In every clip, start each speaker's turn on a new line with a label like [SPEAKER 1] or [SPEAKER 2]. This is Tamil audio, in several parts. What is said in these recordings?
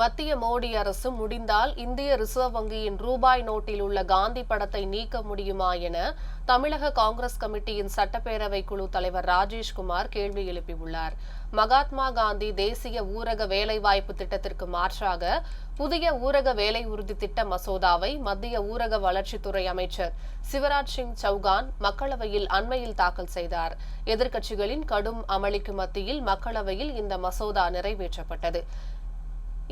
[SPEAKER 1] மத்திய மோடி அரசு முடிந்தால் இந்திய ரிசர்வ் வங்கியின் ரூபாய் நோட்டில் உள்ள காந்தி படத்தை நீக்க முடியுமா என தமிழக காங்கிரஸ் கமிட்டியின் சட்டப்பேரவை குழு தலைவர் ராஜேஷ்குமார் கேள்வி எழுப்பியுள்ளார். மகாத்மா காந்தி தேசிய ஊரக வேலைவாய்ப்பு திட்டத்திற்கு மாற்றாக புதிய ஊரக வேலை உறுதி திட்ட மசோதாவை மத்திய ஊரக வளர்ச்சித்துறை அமைச்சர் சிவராஜ் சிங் சௌகான் மக்களவையில் அண்மையில் தாக்கல் செய்தார். எதிர்க்கட்சிகளின் கடும் அமளிக்கு மத்தியில் மக்களவையில் இந்த மசோதா நிறைவேற்றப்பட்டது.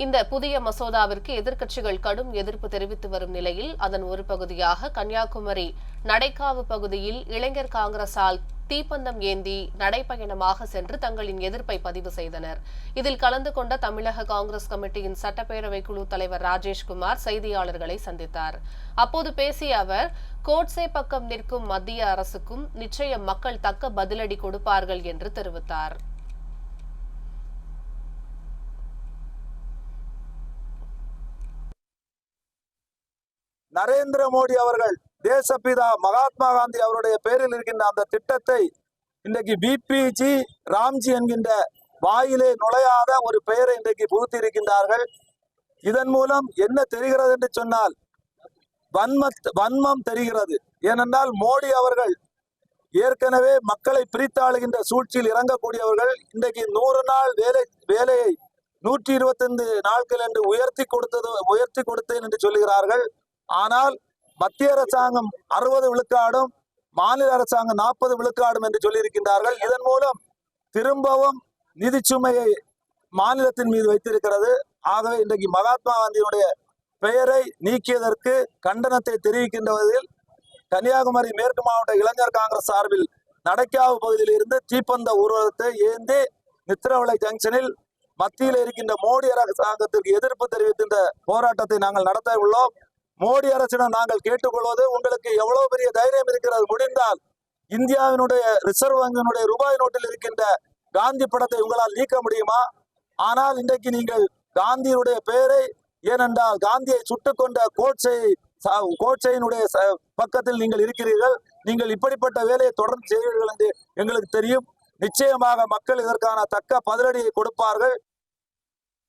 [SPEAKER 1] இந்த புதிய மசோதாவிற்கு எதிர்க்கட்சிகள் கடும் எதிர்ப்பு தெரிவித்து வரும் நிலையில் அதன் ஒரு பகுதியாக கன்னியாகுமரி நடைக்காவு பகுதியில் இளைஞர் காங்கிரசால் தீப்பந்தம் ஏந்தி நடைப்பயணமாக சென்று தங்களின் எதிர்ப்பை பதிவு செய்தனர். இதில் கலந்து கொண்ட தமிழக காங்கிரஸ் கமிட்டியின் சட்டப்பேரவை குழு தலைவர் ராஜேஷ்குமார் செய்தியாளர்களை சந்தித்தார். அப்போது பேசிய அவர் கோட்சே பக்கம் நிற்கும் மத்திய அரசுக்கும் நிச்சயம் மக்கள் தக்க பதிலடி கொடுப்பார்கள் என்று தெரிவித்தார்.
[SPEAKER 2] நரேந்திர மோடி அவர்கள் தேசப்பிதா மகாத்மா காந்தி அவருடைய பேரில் இருக்கின்ற அந்த திட்டத்தை இன்றைக்கு பிபிஜி ராம்ஜி என்கின்ற வாயிலே நுழையாத ஒரு பெயரை இன்றைக்கு புகுத்தி இருக்கின்றார்கள் இதன் மூலம் என்ன தெரிகிறது என்று சொன்னால் வன்மத் வன்மம் தெரிகிறது. ஏனென்றால் மோடி அவர்கள் ஏற்கனவே மக்களை பிரித்தாளுகின்ற சூழ்ச்சியில் இறங்கக்கூடியவர்கள் இன்றைக்கு நூறு நாள் வேலை வேலையை நூற்றி இருபத்தைந்து நாட்கள் என்று உயர்த்தி கொடுத்தது உயர்த்தி கொடுத்தேன் என்று சொல்லுகிறார்கள். ஆனால் மத்திய அரசாங்கம் அறுபது விழுக்காடும் மாநில அரசாங்கம் நாற்பது விழுக்காடும் என்று சொல்லியிருக்கின்றார்கள். இதன் மூலம் திரும்பவும் நிதி சுமையை மாநிலத்தின் மீது வைத்திருக்கிறது. ஆகவே இன்றைக்கு மகாத்மா காந்தியுடைய பெயரை நீக்கியதற்கு கண்டனத்தை தெரிவிக்கின்றதில் கன்னியாகுமரி மேற்கு மாவட்ட இளைஞர் காங்கிரஸ் சார்பில் நடக்காவு பகுதியில் இருந்து தீப்பந்த ஊர்வலத்தை ஏந்தி நித்திரவளை ஜங்ஷனில் மத்தியில் இருக்கின்ற மோடி அரசாங்கத்திற்கு எதிர்ப்பு தெரிவித்து இந்த போராட்டத்தை நாங்கள் நடத்த உள்ளோம். மோடி அரசிடம் நாங்கள் கேட்டுக்கொள்வது உங்களுக்கு எவ்வளவு பெரிய தைரியம் இருக்கிறது? முடிந்தால் இந்தியாவினுடைய ரிசர்வ் வங்கியினுடைய ரூபாய் நோட்டில் இருக்கின்ற காந்தி படத்தை உங்களால் நீக்க முடியுமா? ஆனால் இன்றைக்கு நீங்கள் காந்தியினுடைய பெயரை ஏனென்றால் காந்தியை சுட்டுக்கொண்ட கோட்சை கோட்சையினுடைய ச- பக்கத்தில் நீங்கள் இருக்கிறீர்கள். நீங்கள் இப்படிப்பட்ட வேலையை தொடர்ந்து செய்வீர்கள் என்று எங்களுக்கு தெரியும். நிச்சயமாக மக்கள் இதற்கான தக்க பதிலடியை கொடுப்பார்கள்.